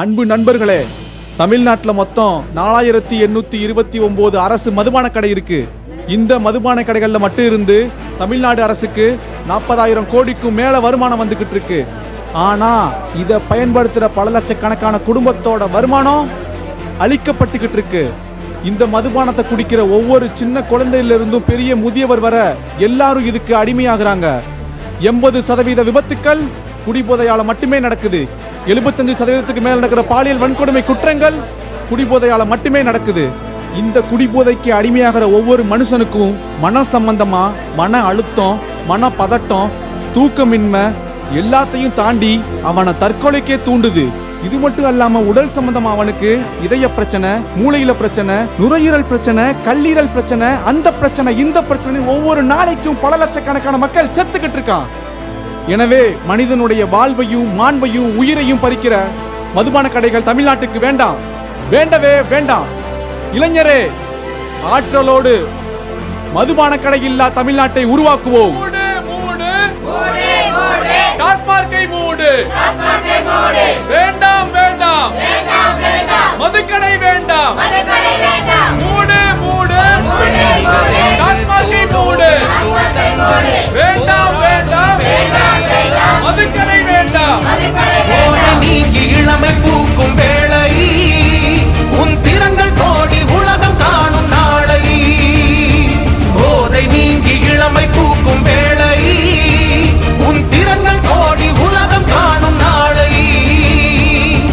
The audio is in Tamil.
அன்பு நண்பர்களே தமிழ்நாட்டில் மொத்தம் நாலாயிரத்தி எண்ணூத்தி இருபத்தி ஒன்பது அரசு மதுபான கடை இருக்கு. இந்த மதுபான கடைகளில் மட்டும் இருந்து தமிழ்நாடு அரசுக்கு நாற்பதாயிரம் கோடிக்கும் மேல வருமானம் வந்துகிட்டு இருக்கு. ஆனா இதை பயன்படுத்துகிற பல லட்சக்கணக்கான குடும்பத்தோட வருமானம் அழிக்கப்பட்டுக்கிட்டு இருக்கு. இந்த மதுபானத்தை குடிக்கிற ஒவ்வொரு சின்ன குழந்தையிலிருந்தும் பெரிய முதியவர் வர எல்லாரும் இதுக்கு அடிமையாகிறாங்க. எண்பது சதவீத விபத்துக்கள் குடிபோதையால மட்டுமே நடக்குது. எழுபத்தஞ்சு சதவீதத்துக்கு மேல் நடக்கிற பாலியல் வன்கொடுமை குற்றங்கள் குடிபோதையால மட்டுமே நடக்குது. இந்த குடிபோதைக்கு அடிமையாகிற ஒவ்வொரு மனுஷனுக்கும் மன சம்பந்தமா மன அழுத்தம் மன பதட்டம் தூக்கமின்மை எல்லாத்தையும் தாண்டி அவனை தற்கொலைக்கே தூண்டுது. இது மட்டும் அல்லாம உடல் சம்பந்தமா அவனுக்கு இதய பிரச்சனை மூளையில பிரச்சனை நுரையீரல் பிரச்சனை கல்லீரல் பிரச்சனை அந்த பிரச்சனை இந்த பிரச்சனை ஒவ்வொரு நாளைக்கும் பல லட்சக்கணக்கான மக்கள் செத்துக்கிட்டு இருக்கான். எனவே மனிதனுடைய வாழ்வையும் மாண்பையும் உயிரையும் பறிக்கிற மதுபான கடைகள் தமிழ்நாட்டுக்கு வேண்டாம். வேண்டவே வேண்டாம். இளைஞரே ஆற்றலோடு மதுபான கடை இல்லா தமிழ்நாட்டை உருவாக்குவோம். மூடு மூடு. டாஸ்மார்க்கை மூடு. வேண்டாம் வேண்டாம்.